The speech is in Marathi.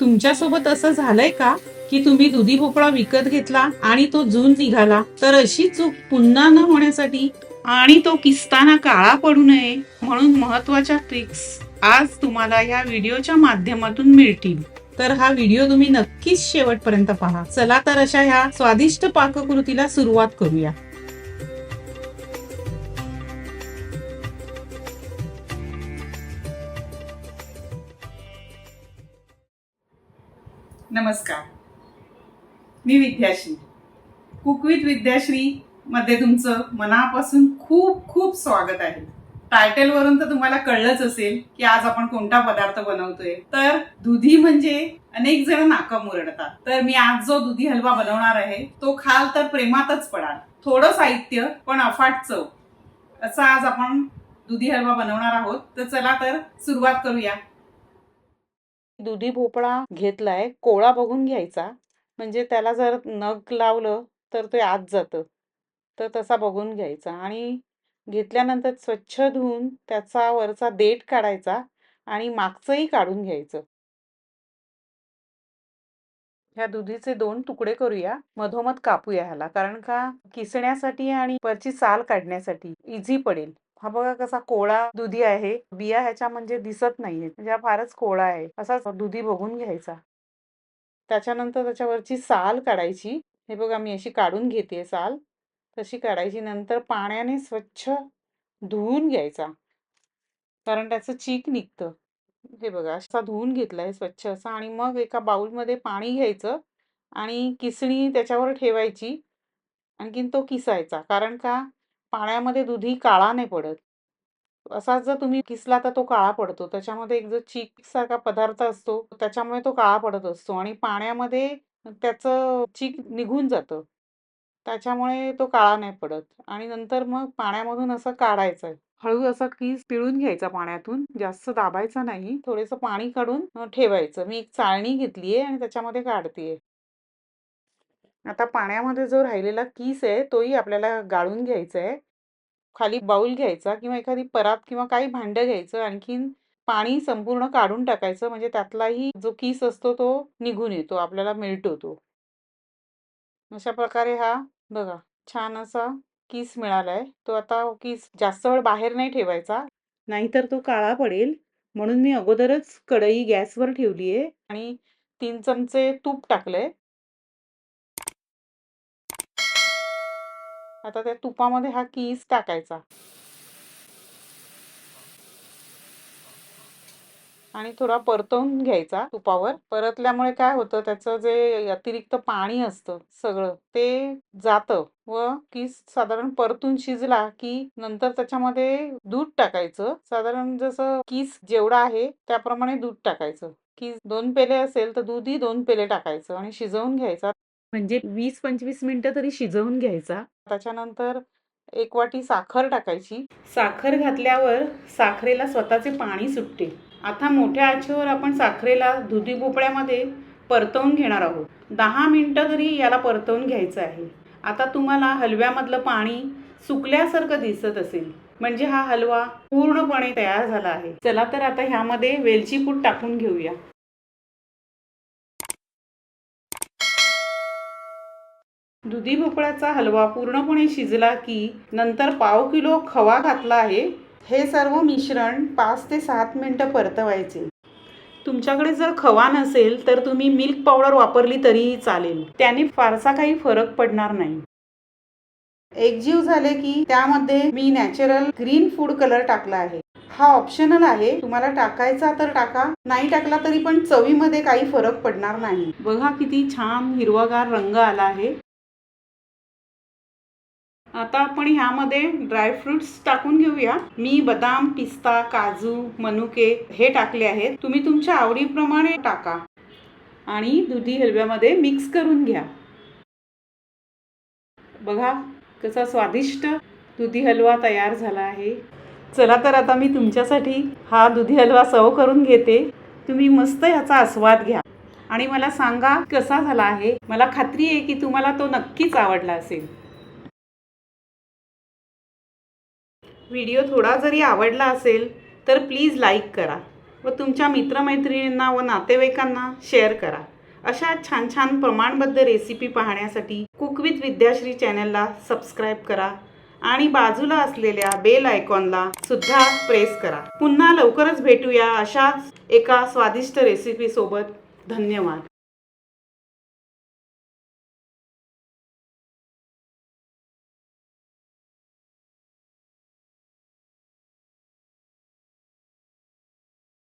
तुमच्यासोबत असं झालंय का की तुम्ही दुधी भोपळा विकत घेतला आणि तो जून निघाला? तर अशी चूक पुन्हा न होण्यासाठी आणि तो किस्ताना काळा पडू नये म्हणून महत्त्वाच्या ट्रिक्स आज तुम्हाला या व्हिडिओच्या माध्यमातून मिळतील. तर हा व्हिडिओ तुम्ही नक्कीच शेवटपर्यंत पहा. चला तर अशा ह्या स्वादिष्ट पाककृतीला सुरुवात करूया. नमस्कार. मी विद्याश्री. कुकवित विद्याश्री मध्ये तुमचं मनापासून खूप खूप स्वागत आहे. टायटलवरून तर तुम्हाला कळलंच असेल की आज आपण कोणता पदार्थ बनवतोय. तर दुधी म्हणजे अनेक जण नाका मुरडतात. तर मी आज जो दुधी हलवा बनवणार आहे तो खाल तर प्रेमातच पडाल. थोडं साहित्य पण अफाट चव. असा आज आपण दुधी हलवा बनवणार आहोत. तर चला तर सुरुवात करूया. दुधी भोपळा घेतलाय कोळा बघून घ्यायचा. म्हणजे त्याला जर नग लावलं तर ते आत जातं. तर तसा बघून घ्यायचा आणि घेतल्यानंतर स्वच्छ धुवून त्याचा वरचा देठ काढायचा आणि मागचंही काढून घ्यायचं. ह्या दुधीचे दोन तुकडे करूया. मधोमध कापूया ह्याला. कारण का? किसण्यासाठी आणि वरची साल काढण्यासाठी. इझी पडेल. हा बघा कसा कोळा दुधी आहे. बिया ह्याच्या म्हणजे दिसत नाहीये म्हणजे हा फारच कोळा आहे. असाच दुधी बघून घ्यायचा. त्याच्यानंतर त्याच्यावरची साल काढायची. हे बघा मी अशी काढून घेते साल. तशी काढायची. नंतर पाण्याने स्वच्छ धुवून घ्यायचा. कारण त्याचं चीक निघतं. हे बघा असा धुवून घेतलाय स्वच्छ असा आणि मग एका बाऊलमध्ये पाणी घ्यायचं आणि किसणी त्याच्यावर ठेवायची. आणखीन तो किसायचा. कारण का? पाण्यामध्ये दुधी काळा नाही पडत. असाच जर तुम्ही किसला तर तो काळा पडतो. त्याच्यामध्ये एक जो चीक सारखा पदार्थ असतो त्याच्यामुळे तो काळा पडत असतो आणि पाण्यामध्ये त्याचं चीक निघून जातं. त्याच्यामुळे तो काळा नाही पडत आणि नंतर मग पाण्यामधून असं काढायचं. हळू असा कीस पिळून घ्यायचा पाण्यातून जास्त दाबायचा नाही. थोडंसं पाणी काढून ठेवायचं. मी एक चाळणी घेतलीये आणि त्याच्यामध्ये काढतेय आता पाण्यामध्ये जो राहिलेला किस आहे तोही आपल्याला गाळून घ्यायचा आहे. खाली बाऊल घ्यायचा किंवा एखादी परात किंवा काही भांडं घ्यायचं आणखीन पाणी संपूर्ण काढून टाकायचं. म्हणजे त्यातलाही जो किस असतो तो निघून येतो आपल्याला मिळतो तो. अशा प्रकारे हा बघा छान असा किस मिळालाय. तो आता किस जास्त वेळ बाहेर नाही ठेवायचा नाहीतर तो काळा पडेल. म्हणून मी अगोदरच कढई गॅसवर ठेवली आहे आणि तीन चमचे तूप टाकलंय. आता त्या तुपामध्ये हा कीस टाकायचा. आणि थोडा परतवून घ्यायचा तुपावर. परतल्यामुळे काय होतं त्याचं जे अतिरिक्त पाणी असतं सगळं ते जातं व कीस साधारण परतून शिजला की नंतर त्याच्यामध्ये दूध टाकायचं. साधारण जसं कीस जेवढा आहे त्याप्रमाणे दूध टाकायचं. की दोन पेले असेल तर दूधही दोन पेले टाकायचं आणि शिजवून घ्यायचा. म्हणजे वीस पंचवीस मिनिटं तरी शिजवून घ्यायचा. त्याच्यानंतर एक वाटी साखर टाकायची. साखर घातल्यावर साखरेला स्वतःचे पाणी सुटते. आता मोठ्या आचेवर आपण साखरेला दुधी भोपळ्यामध्ये परतवून घेणार आहोत. दहा मिनिटं तरी याला परतवून घ्यायचं आहे. आता तुम्हाला हलव्यामधलं पाणी सुकल्यासारखं दिसत असेल. म्हणजे हा हलवा पूर्णपणे तयार झाला आहे. चला तर आता ह्यामध्ये वेलची पूड टाकून घेऊया. दुधी भोपळ्याचा हलवा पूर्णपणे शिजला की नंतर पाव किलो खवा घातला आहे. हे सर्व मिश्रण पाच ते सात मिनटं परतवायचे. तुमच्याकडे जर खवा नसेल तर तुम्ही मिल्क पावडर वापरली तरीही चालेल. त्याने फारसा काही फरक पडणार नाही. एकजीव झाले की त्यामध्ये मी नॅचरल ग्रीन फूड कलर टाकला आहे. हा ऑप्शनल आहे. तुम्हाला टाकायचा तर टाका नाही टाकला तरी पण चवीमध्ये काही फरक पडणार नाही. बघा किती छान हिरवागार रंग आला आहे. आता आपण ह्यामध्ये ड्रायफ्रुट्स टाकून घेऊया. मी बदाम पिस्ता काजू मनुके हे टाकले आहेत. तुम्ही तुमच्या आवडीप्रमाणे टाका. आणि दुधी हलव्यामध्ये मिक्स करून घ्या. बघा कसा स्वादिष्ट दुधी हलवा तयार झाला आहे. चला तर आता मी तुमच्यासाठी हा दुधी हलवा सर्व करून घेते. तुम्ही मस्त ह्याचा आस्वाद घ्या. आणि मला सांगा कसा झाला आहे. मला खात्री आहे की तुम्हाला तो नक्कीच आवडला असेल. व्हिडिओ थोडा जरी आवडला असेल तर प्लीज लाईक करा व तुमच्या मित्रमैत्रिणींना व नातेवाईकांना शेअर करा. अशा छान छान प्रमाणबद्ध रेसिपी पाहण्यासाठी कुकविथ विद्याश्री चॅनलला सबस्क्राईब करा आणि बाजूला असलेल्या बेल आयकॉनला सुद्धा प्रेस करा. पुन्हा लवकरच भेटूया अशाच एका स्वादिष्ट रेसिपीसोबत. धन्यवाद.